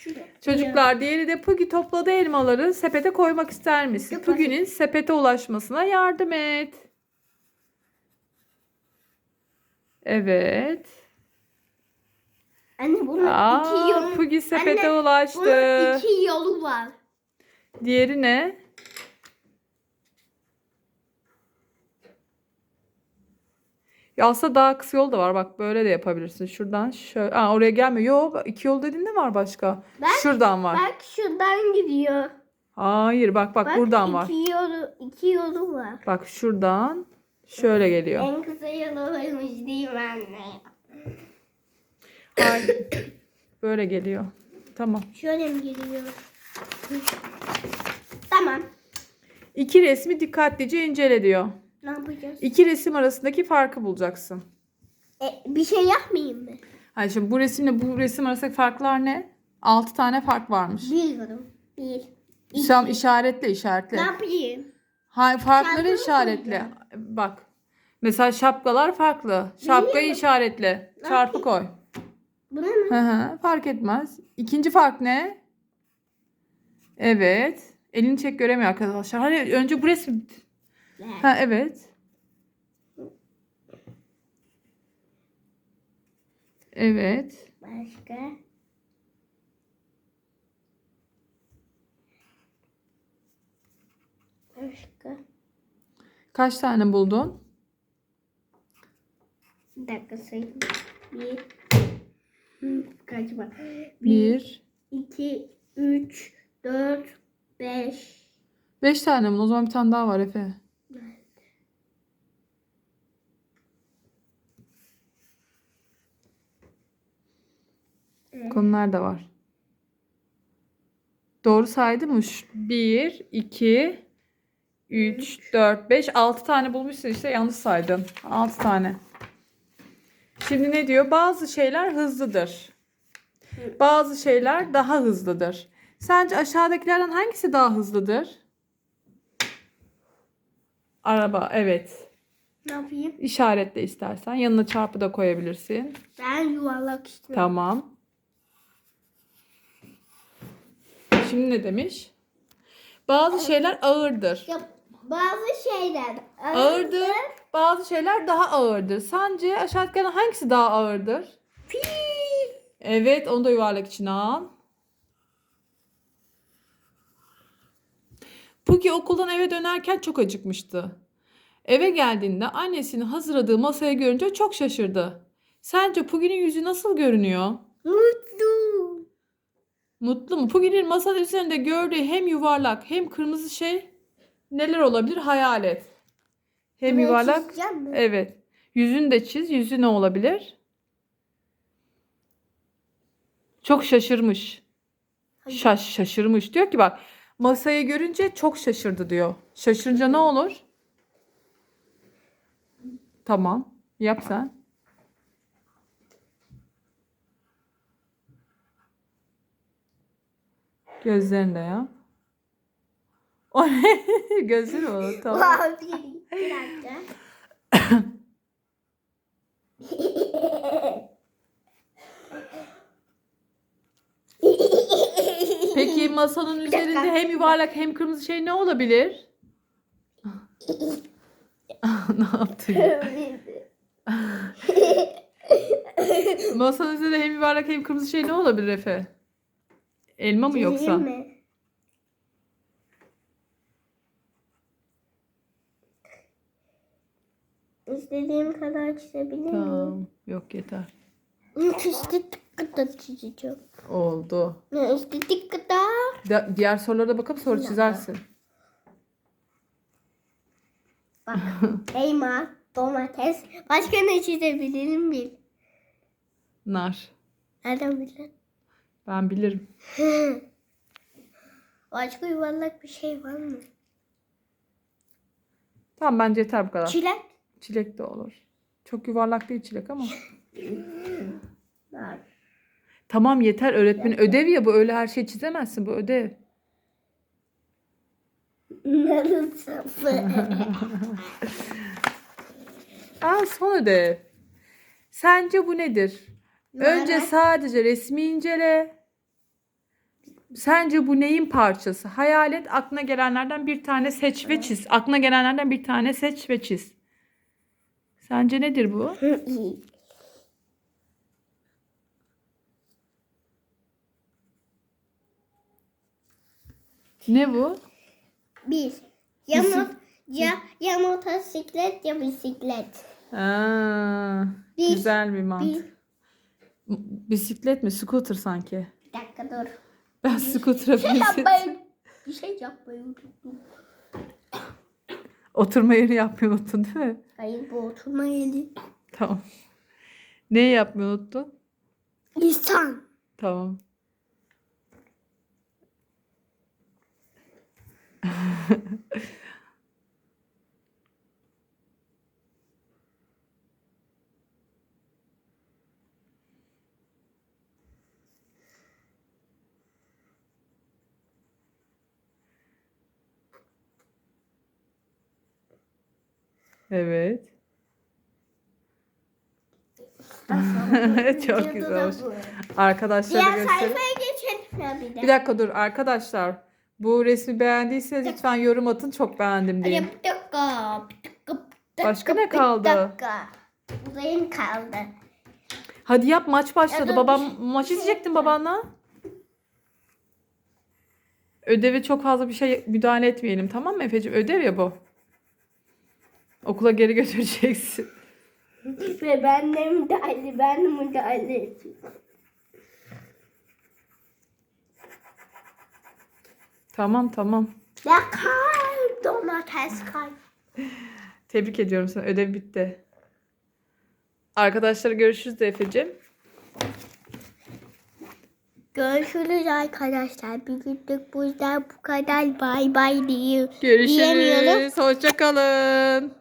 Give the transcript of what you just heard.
Şurada. Çocuklar diğeri de Pugi topladı elmaları sepete koymak ister misin? Yok, Pugi'nin sepete ulaşmasına yardım et. Evet. Anne bunun iki Aa, yolu. Pugi sepete Anne, ulaştı. Bunun iki yolu var. Diğeri ne? Ya aslında daha kısa yol da var. Bak böyle de yapabilirsin. Şuradan şöyle. Aa, oraya gelmiyor. Yok iki yol dediğin ne var başka? Bak, Şuradan var. Bak şuradan gidiyor. Hayır bak bak, Bak buradan var. iki Yolu, iki yolu var. Bak şuradan şöyle geliyor. En kısa yolu oymuş değil mi anne? Hayır. Böyle geliyor. Tamam. Şöyle mi geliyor? Tamam. İki resmi dikkatlice incele diyor. Ne yapacağız? İki resim arasındaki farkı bulacaksın. E, bir şey yapmayayım mı? Hayır şimdi bu resimle bu resim arasındaki farklar ne? Altı tane fark varmış. Bilmiyorum. Bir. iki. Tam işaretle işaretle. Ne yapayım? Hayır farkları Şapkamı işaretle. Bak. Mesela şapkalar farklı. Şapkayı işaretle. Çarpı koy. Buna mı? Hı hı, fark etmez. İkinci fark ne? Evet. Elini çek göremiyor arkadaşlar. Hani önce bu Ha evet. Evet. Başka? Başka? Kaç tane buldun? Bir dakika sayayım. Bir. Kaç var? Bir. iki, üç, dört, beş. Beş tane mi? O zaman bir tane daha var Efe. Konular da var. Doğru saydım mı? Şu- Bir, iki, üç, dört, beş, altı tane bulmuşsun işte yanlış saydın. Altı tane. Şimdi ne diyor? Bazı şeyler hızlıdır. Bazı şeyler daha hızlıdır. Sence aşağıdakilerden hangisi daha hızlıdır? Araba, evet. Ne yapayım? İşaretle istersen. Yanına çarpı da koyabilirsin. Ben yuvarlak istiyorum. Tamam. Şimdi ne demiş? Bazı şeyler ağırdır. Ya, bazı şeyler Ağırdır. Bazı şeyler daha ağırdır. Sence aşağıdakilerden hangisi daha ağırdır? Pi. Evet, onu da yuvarlak içine al. Puki okuldan eve dönerken çok acıkmıştı. Eve geldiğinde annesinin hazırladığı masayı görünce çok şaşırdı. Sence Puki'nin yüzü nasıl görünüyor? Mutlu. Mutlu mu? Pugi'nin masanın üzerinde gördüğü hem yuvarlak hem kırmızı şey neler olabilir? Hayal et. Hem Bunu yuvarlak. çizeceğim mi? Evet. Yüzünü de çiz. Yüzü ne olabilir? Çok şaşırmış. Şaş şaşırmış. Diyor ki bak masayı görünce çok şaşırdı diyor. Şaşırınca ne olur? Tamam. Yap sen. Gözlerini de yap. O ne? Gözleri mi? Tamam. Vay, bir, bir dakika. Peki masanın üzerinde hem yuvarlak hem kırmızı şey ne olabilir? ne yaptın? ya? Masanın üzerinde hem yuvarlak hem kırmızı şey ne olabilir Efe? Elma mı yoksa? Mi? İstediğim kadar çizebilir miyim? Tamam. Yok yeter. İstediğim kadar çizeceğim. Oldu. Ne istediğim kadar. Da- diğer sorulara bakıp soru çizersin. Bak elma, domates. Başka ne çizebilirim bil. Nar. Nereden bildin? Ben bilirim. Başka yuvarlak bir şey var mı? Tamam bence yeter bu kadar. Çilek. Çilek de olur. Çok yuvarlak değil çilek ama. Tamam yeter öğretmen ödev ya bu öyle her şey çizemezsin bu ödev. Aa son ödev. Sence bu nedir? Önce sadece resmi incele. Sence bu neyin parçası? Hayal et aklına gelenlerden bir tane seç ve çiz. Aklına gelenlerden bir tane seç ve çiz. Sence nedir bu? Ne bu? Bir. Ya, mo ya, ya motosiklet ya bisiklet. Aa, Bir- güzel bir Bir, mantık. Bisiklet mi? Scooter sanki. bir dakika dur. Ben scooter'a Bir şey binsin. yapmayı, bir şey yapmayı unuttum. Oturma yeri yapmayı unuttun değil mi? Hayır bu oturma yeri. Tamam. Neyi yapmayı unuttun? İnsan. Tamam. Evet. Çok güzel olmuş. Arkadaşlara Diğer göster. sayfaya geçelim bir de. Bir dakika dur arkadaşlar. Bu resmi beğendiyseniz lütfen yorum atın. Çok beğendim deyin. bir dakika. Bir dakika. bir Başka dakika, ne kaldı? Bir dakika. Uzayın kaldı. Hadi yap maç başladı. Ya Babam maç şey izleyecektin babanla. Ödeve çok fazla bir şey müdahale etmeyelim tamam mı Efe'ciğim? Ödev ya bu. Okula geri götüreceksin. Ve ben de müdahale, ben de müdahale. Tamam tamam. Ya kay, domates kay. Tebrik ediyorum sana. Ödev bitti. Arkadaşlar görüşürüz de Efe'ciğim. Görüşürüz arkadaşlar. Bugünlük bu yüzden bu kadar bay bay. Diyemiyorum. Görüşürüz. Hoşçakalın.